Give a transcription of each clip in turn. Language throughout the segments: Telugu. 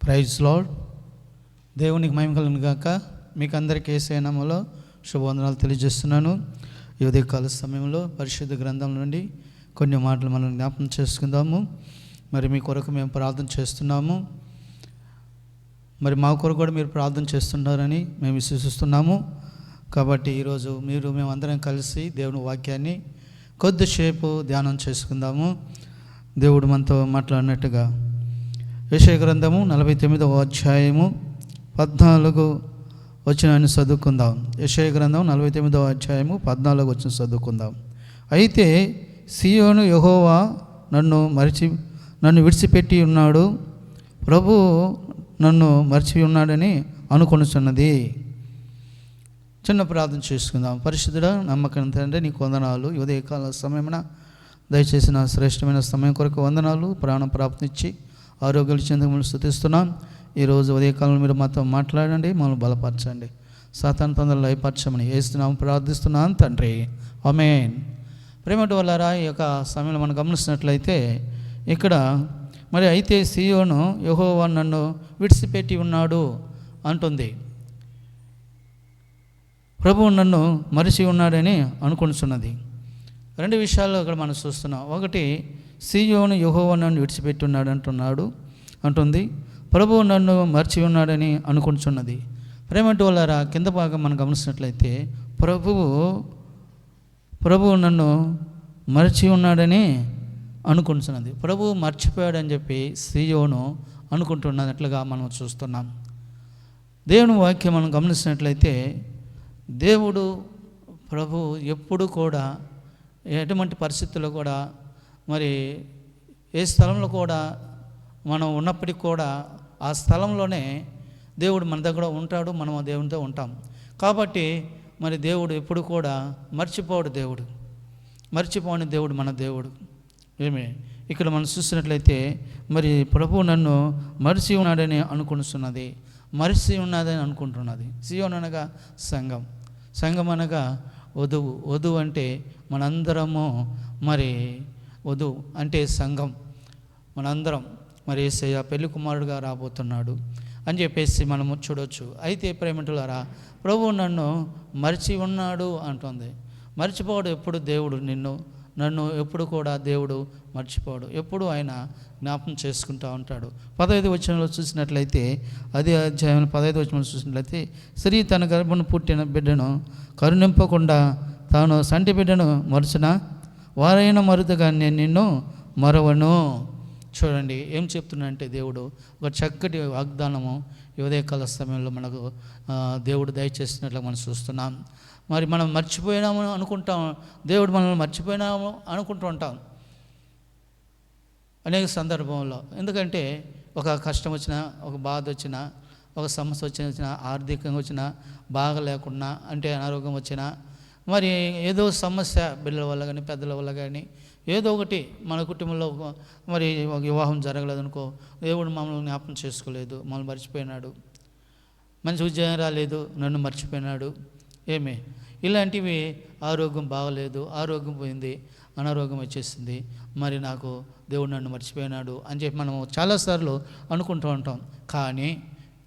ప్రైజ్ లాడ్ దేవునికి మహిమ కలుగును గాక. మీకు అందరికీ ఏసైనామలో శుభవందనాలు తెలియజేస్తున్నాను. ఈ ఉదయకాల సమయంలో పరిశుద్ధ గ్రంథం నుండి కొన్ని మాటలు మనం జ్ఞాపకం చేసుకుందాము. మరి మీ కొరకు మేము ప్రార్థన చేస్తున్నాము. మరి మా కొరకు కూడా మీరు ప్రార్థన చేస్తున్నారని మేము విశ్వసిస్తున్నాము. కాబట్టి ఈరోజు మీరు మేమందరం కలిసి దేవుని వాక్యాన్ని కొద్దిసేపు ధ్యానం చేసుకుందాము. దేవుడు మనతో మాట్లాడినట్టుగా యశయ గ్రంథము నలభై తొమ్మిదవ అధ్యాయము పద్నాలుగు వచ్చిన చదువుకుందాం. యశయ గ్రంథం నలభై తొమ్మిదవ అధ్యాయము పద్నాలుగు వచ్చిన చదువుకుందాం. అయితే సియోను యహోవా నన్ను మరిచి నన్ను విడిచిపెట్టి ఉన్నాడు. ప్రభు నన్ను మరిచి ఉన్నాడని అనుకొనుచున్నది. చిన్న ప్రార్థన చేసుకుందాం. పరిశుద్ధుడ నమ్మకం తండ్రి నీకు వందనాలు. ఉదయకాల సమయమున దయచేసి నా శ్రేష్టమైన సమయం కొరకు వందనాలు ప్రాణం ప్రాప్తించి ఆరోగ్యాలు చెందమని స్థుతిస్తున్నాం ఈరోజు ఉదయకాలంలో మీరు మాతో మాట్లాడండి మమ్మల్ని బలపరచండి. సాతాన్ తొందరలో అయిపరచమని వేస్తున్నాం ప్రార్థిస్తున్నాను తండ్రి. అమేన్ ప్రేమటి వల్లారా ఈ యొక్క సమయంలో మనం గమనిస్తున్నట్లయితే ఇక్కడ మరి అయితే సీయోను యహోవా నన్ను విడిచిపెట్టి ఉన్నాడు అంటుంది. ప్రభువు నన్ను మరిచి ఉన్నాడని అనుకుంటున్నది రెండు విషయాలు ఇక్కడ మనం చూస్తున్నాం. ఒకటి సీయోను యహోవ నన్ను విడిచిపెట్టి ఉన్నాడు అంటున్నాడు అంటుంది. ప్రభువు నన్ను మర్చి ఉన్నాడని అనుకుంటున్నది ప్రేమటి వాళ్ళారా కింద భాగం మనం గమనించినట్లయితే ప్రభువు ప్రభువు నన్ను మర్చి ఉన్నాడని అనుకుంటున్నది ప్రభువు మర్చిపోయాడని చెప్పి సీయోను అనుకుంటున్నట్లుగా మనం చూస్తున్నాం. దేవుని వాక్యం మనం గమనించినట్లయితే దేవుడు ప్రభు ఎప్పుడు కూడా ఎటువంటి పరిస్థితుల్లో కూడా మరి ఏ స్థలంలో కూడా మనం ఉన్నప్పటికీ కూడా ఆ స్థలంలోనే దేవుడు మన దగ్గర ఉంటాడు మనం ఆ దేవునితో ఉంటాం. కాబట్టి మరి దేవుడు ఎప్పుడు కూడా మర్చిపోడు దేవుడు. మర్చిపోని దేవుడు మన దేవుడు. ఏమి? ఇక్కడ మనం చూసినట్లయితే మరి ప్రభు నన్ను మరిచి ఉన్నాడని అనుకుంటున్నది మరిచి ఉన్నదని అనుకుంటున్నది. సియోన్ అనగా సంఘం. సంఘం అనగా వధువు వధువు అంటే మనందరము మరి వధువు అంటే సంఘం. మనందరం మరి ఏసయ్య పెళ్ళి కుమారుడుగా రాబోతున్నాడు అని చెప్పేసి మనము చూడొచ్చు. అయితే ప్రేమిటులారా ప్రభు నన్ను మరిచి ఉన్నాడు అంటుంది. మర్చిపోవడం ఎప్పుడు దేవుడు నిన్ను. నన్ను ఎప్పుడు కూడా దేవుడు మర్చిపోడు. ఎప్పుడు ఆయన జ్ఞాపకం చేసుకుంటూ ఉంటాడు. పదహైదు వచనంలో చూసినట్లయితే అదే అధ్యాయంలో పదహైదు వచనంలో చూసినట్లయితే స్త్రీ తన గర్భను పుట్టిన బిడ్డను కరుణింపకుండా తాను సంటి బిడ్డను మరుచున? వారైన మరుదుగా నేను నిన్ను మరవను. చూడండి ఏం చెప్తున్నాడంటే దేవుడు ఒక చక్కటి వాగ్దానము ఈ ఉదయకాల సమయంలో మనకు దేవుడు దయచేసినట్లు మనం చూస్తున్నాం. మరి మనం మర్చిపోయినాము అనుకుంటాం. దేవుడు మనల్ని మర్చిపోయినాము అనుకుంటూ ఉంటాం. అనేక సందర్భంలో. ఎందుకంటే ఒక కష్టం వచ్చినా ఒక బాధ వచ్చినా ఒక సమస్య వచ్చిన ఆర్థికంగా వచ్చినా బాగా లేకున్నా అంటే అనారోగ్యం వచ్చినా మరి ఏదో సమస్య బిడ్డల వల్ల కానీ పెద్దల వల్ల కానీ ఏదో ఒకటి మన కుటుంబంలో మరి ఒక వివాహం జరగలేదనుకో దేవుడు మమ్మల్ని జ్ఞాపకం చేసుకోలేదు మమ్మల్ని మర్చిపోయినాడు. మంచి ఉద్యోగం రాలేదు నన్ను మర్చిపోయినాడు. ఏమి? ఇలాంటివి ఆరోగ్యం బాగలేదు ఆరోగ్యం పోయింది అనారోగ్యం వచ్చేసింది. మరి నాకు దేవుడు నన్ను మర్చిపోయినాడు అని చెప్పి మనం చాలాసార్లు అనుకుంటూ ఉంటాం. కానీ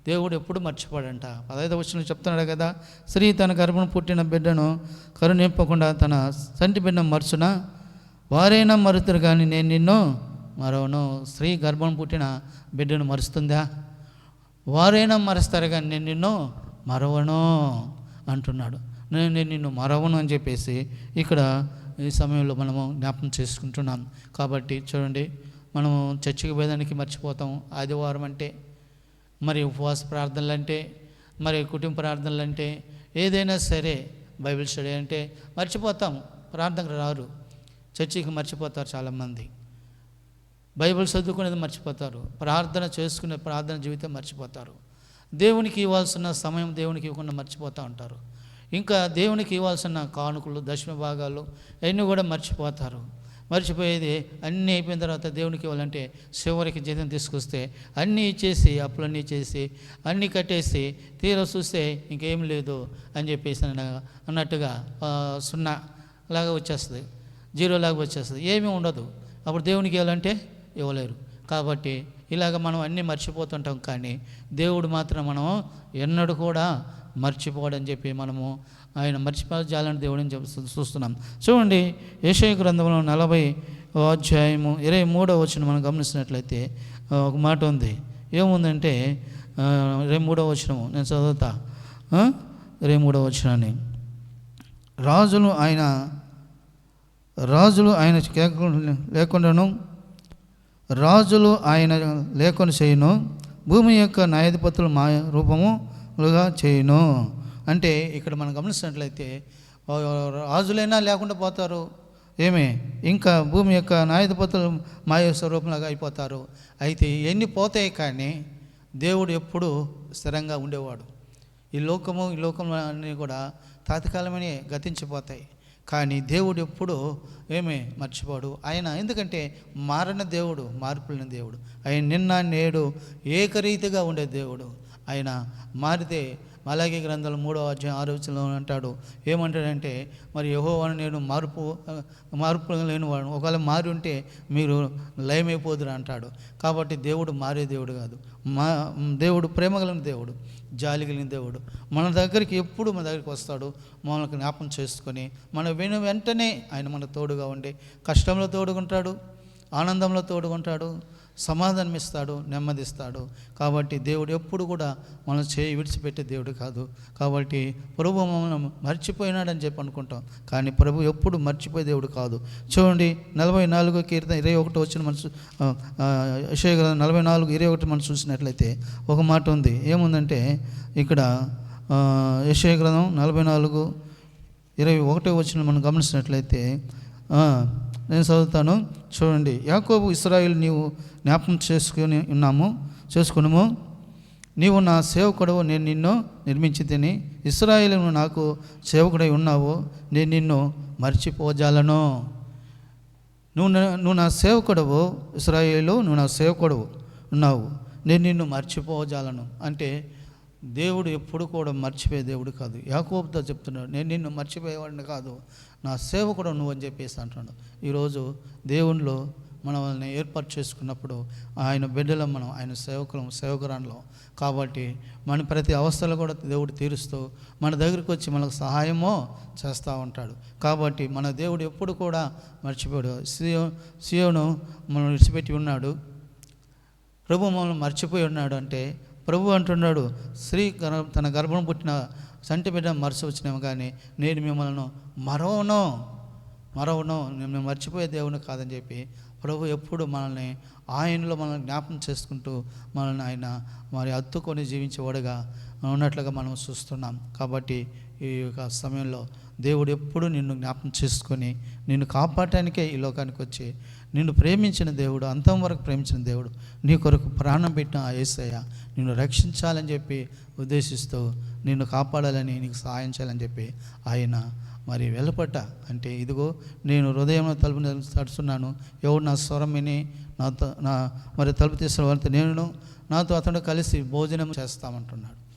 దేవుడు ఎప్పుడు మర్చిపోడంట. పదహైదు వచ్చిన చెప్తున్నాడు కదా స్త్రీ తన గర్భం పుట్టిన బిడ్డను కరుణింపకుండా తన సంటి బిడ్డ మరచున? వారైనా మరుతురు కానీ నేను నిన్ను మరవను. స్త్రీ గర్భం పుట్టిన బిడ్డను మరుస్తుందా? వారైనా మరుస్తారు కానీ నేను నిన్ను మరవను. అంటున్నాడు. నేను నేను నిన్ను మరవను అని చెప్పేసి ఇక్కడ ఈ సమయంలో మనము జ్ఞాపకం చేసుకుంటున్నాం. కాబట్టి చూడండి మనము చర్చికి పోయేదానికి మర్చిపోతాం. ఆదివారం అంటే మరి ఉపవాస ప్రార్థనలు అంటే మరి కుటుంబ ప్రార్థనలు అంటే ఏదైనా సరే బైబిల్ స్టడీ అంటే మర్చిపోతాం. ప్రార్థనకు రారు. చర్చికి మర్చిపోతారు చాలామంది. బైబిల్ చదువుకునేది మర్చిపోతారు. ప్రార్థన చేసుకునే ప్రార్థన జీవితం మర్చిపోతారు. దేవునికి ఇవ్వాల్సిన సమయం దేవునికి ఇవ్వకుండా మర్చిపోతూ ఉంటారు. ఇంకా దేవునికి ఇవ్వాల్సిన కానుకలు దశమ భాగాలు అవన్నీ కూడా మర్చిపోతారు. మర్చిపోయేది అన్నీ అయిపోయిన తర్వాత దేవునికి ఇవ్వాలంటే చివరికి జీతం తీసుకొస్తే అన్నీ ఇచ్చేసి అప్పులన్నీ చేసి అన్నీ కట్టేసి తీరా చూస్తే ఇంకేం లేదు అని చెప్పేసి అన్నట్టుగా సున్నా లాగా వచ్చేస్తుంది. జీరో లాగా వచ్చేస్తుంది. ఏమీ ఉండదు. అప్పుడు దేవునికి ఇవ్వాలంటే ఇవ్వలేరు. కాబట్టి ఇలాగ మనం అన్నీ మర్చిపోతుంటాం కానీ దేవుడు మాత్రం మనం ఎన్నడూ కూడా మర్చిపోడని చెప్పి మనము ఆయన మర్చిపోజాలని దేవుడిని చెప్పి చూస్తున్నాం. చూడండి ఏషయ గ్రంథంలో నలభై అధ్యాయము ఇరవై మూడో వచ్చిన మనం గమనించినట్లయితే ఒక మాట ఉంది. ఏముందంటే ఇరవై మూడో వచ్చినము నేను చదువుతా. ఇరవై మూడో వచ్చినాన్ని రాజులు ఆయన రాజులు ఆయన లేకుండాను రాజులు ఆయన లేకొని చేయును భూమి యొక్క న్యాయాధిపతులు మా రూపములుగా చేయును. అంటే ఇక్కడ మనం గమనించినట్లయితే రాజులైనా లేకుండా పోతారు. ఏమి? ఇంకా భూమి యొక్క న్యాయాధిపతులు మాయ స్వరూపంలాగా అయిపోతారు. అయితే ఎన్ని పోతాయి కానీ దేవుడు ఎప్పుడు స్థిరంగా ఉండేవాడు. ఈ లోకము ఈ లోకము అన్నీ కూడా తాత్కాలమని గతించిపోతాయి. కానీ దేవుడు ఎప్పుడు ఏమి మర్చిపోడు. ఆయన ఎందుకంటే మారిన దేవుడు మార్పులని దేవుడు. ఆయన నిన్న నేడు ఏకరీతిగా ఉండే దేవుడు. ఆయన మారితే అలాగే గ్రంథాలు మూడో అధ్యాయం ఆలోచనలో అంటాడు ఏమంటాడంటే మరి యెహోవాను నేను మార్పు మార్పు లేనివాడు ఒకవేళ మారి ఉంటే మీరు లయమైపోదురు అంటాడు. కాబట్టి దేవుడు మారే దేవుడు కాదు. మా దేవుడు ప్రేమ కలిగిన దేవుడు జాలి కలిగిన దేవుడు. మన దగ్గరికి ఎప్పుడు మన దగ్గరికి వస్తాడు? మనల్ని జ్ఞాపం చేసుకొని మన విన వెంటనే ఆయన మన తోడుగా ఉండి కష్టంలో తోడుకుంటాడు ఆనందంలో తోడుకుంటాడు సమాధానం ఇస్తాడు నెమ్మదిస్తాడు. కాబట్టి దేవుడు ఎప్పుడు కూడా మనం చేయి విడిచిపెట్టే దేవుడు కాదు. కాబట్టి ప్రభు మమ్మల్ని మర్చిపోయినాడని చెప్పి అనుకుంటాం. కానీ ప్రభు ఎప్పుడు మర్చిపోయే దేవుడు కాదు. చూడండి నలభై నాలుగో కీర్తన ఇరవై ఒకటి వచ్చిన మనసు యశయ నలభై నాలుగు ఇరవై ఒకటి మనం చూసినట్లయితే ఒక మాట ఉంది. ఏముందంటే ఇక్కడ యశయ గ్రంథం నలభై నాలుగు ఇరవై ఒకటో వచ్చిన మనం గమనించినట్లయితే నేను చదువుతాను. చూడండి. యాకోబు ఇస్రాయిల్ నీవు జ్ఞాపకం చేసుకుని ఉన్నాము. చేసుకున్నాము నీవు నా సేవకుడవు. నేను నిన్ను నిర్మించి తిని ఇస్రాయిల్ నాకు సేవకుడై ఉన్నావు. నేను నిన్ను మర్చిపోజాలను. నువ్వు నువ్వు నా సేవకుడవు. ఇస్రాయేలు నువ్వు నా సేవకుడవు ఉన్నావు. నేను నిన్ను మర్చిపోజాలను. అంటే దేవుడు ఎప్పుడు కూడా మర్చిపోయే దేవుడు కాదు. యాకోబుతో చెప్తున్నాడు. నేను నిన్ను మర్చిపోయేవాడిని కాదు. నా సేవకుడు నువ్వు అని చెప్పేసి అంటున్నాడు. ఈరోజు దేవునిలో మనల్ని ఏర్పాటు చేసుకున్నప్పుడు ఆయన బిడ్డలో మనం ఆయన సేవకులం సేవకురాన్లో. కాబట్టి మన ప్రతి అవస్థలో కూడా దేవుడు తీరుస్తూ మన దగ్గరికి వచ్చి మనకు సహాయమో చేస్తూ ఉంటాడు. కాబట్టి మన దేవుడు ఎప్పుడు కూడా మర్చిపోడు. సియో సియోను మనం విడిచిపెట్టి ఉన్నాడు. ప్రభు మమ్మల్ని మర్చిపోయి ఉన్నాడు అంటే ప్రభు అంటున్నాడు స్త్రీ గర్భ తన గర్భం పుట్టిన సంటి బిడ్డ మరచి వచ్చినాము కానీ నేను మిమ్మల్ని మరవను మరవను. నేను మర్చిపోయే దేవుని కాదని చెప్పి ప్రభు ఎప్పుడు మనల్ని ఆయనలో మనల్ని జ్ఞాపం చేసుకుంటూ మనల్ని ఆయన మరి అత్తుకొని జీవించేవాడుగా ఉన్నట్లుగా మనం చూస్తున్నాం. కాబట్టి ఈ యొక్క సమయంలో దేవుడు ఎప్పుడు నిన్ను జ్ఞాపం చేసుకొని నిన్ను కాపాడటానికే ఈ లోకానికి వచ్చి నిన్ను ప్రేమించిన దేవుడు అంతం వరకు ప్రేమించిన దేవుడు నీ కొరకు ప్రాణం పెట్టిన ఆ ఏసయ్య నిన్ను రక్షించాలని చెప్పి ఉద్దేశిస్తూ నిన్ను కాపాడాలని నీకు సహాయం చేయాలని చెప్పి ఆయన మరి వెలపట అంటే ఇదిగో నేను హృదయంలో తలుపు తడుస్తున్నాను. ఎవడు నా స్వరం విని నాతో నా మరి తలుపు తీసిన వారితో నేను నాతో అతను కలిసి భోజనం చేస్తామంటున్నాడు.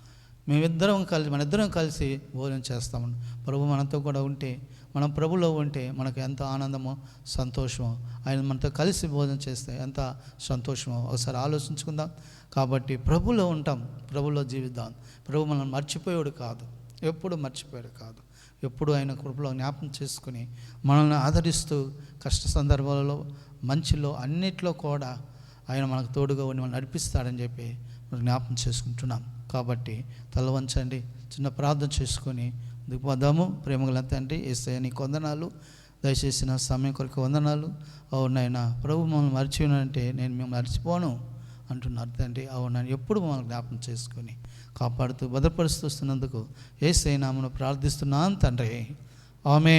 మేమిద్దరం కలిసి మన ఇద్దరం కలిసి భోజనం చేస్తాము. ప్రభు మనతో కూడా ఉంటే మనం ప్రభులో ఉంటే మనకు ఎంత ఆనందమో సంతోషమో ఆయన మనతో కలిసి భోజనం చేస్తే ఎంత సంతోషమో ఒకసారి ఆలోచించుకుందాం. కాబట్టి ప్రభులో ఉంటాం ప్రభులో జీవిద్దాం. ప్రభు మనం మర్చిపోయాడు కాదు ఎప్పుడు మర్చిపోయాడు కాదు. ఎప్పుడు ఆయన కృపలో జ్ఞాపకం చేసుకుని మనల్ని ఆదరిస్తూ కష్ట సందర్భాలలో మంచిలో అన్నిట్లో కూడా ఆయన మనకు తోడుగా ఉండి మనం నడిపిస్తాడని చెప్పి మనం జ్ఞాపకం చేసుకుంటున్నాం. కాబట్టి తల వంచండి చిన్న ప్రార్థన చేసుకొని దిగ్పోదాము ప్రేమగల తండ్రి ఏసయ్య నీకు వందనాలు దయచేసి నా సమయం కొరకు వందనాలు. అవునైనా ప్రభు మమ్మల్ని మర్చిపోయినంటే నేను మేము మర్చిపోను అంటున్నారు తండ్రి. అవునని ఎప్పుడు మమ్మల్ని జ్ఞాపకం చేసుకొని కాపాడుతూ భద్రపరుస్తూ వస్తున్నందుకు ఏ నామను ప్రార్థిస్తున్నాను తండ్రి. ఆమె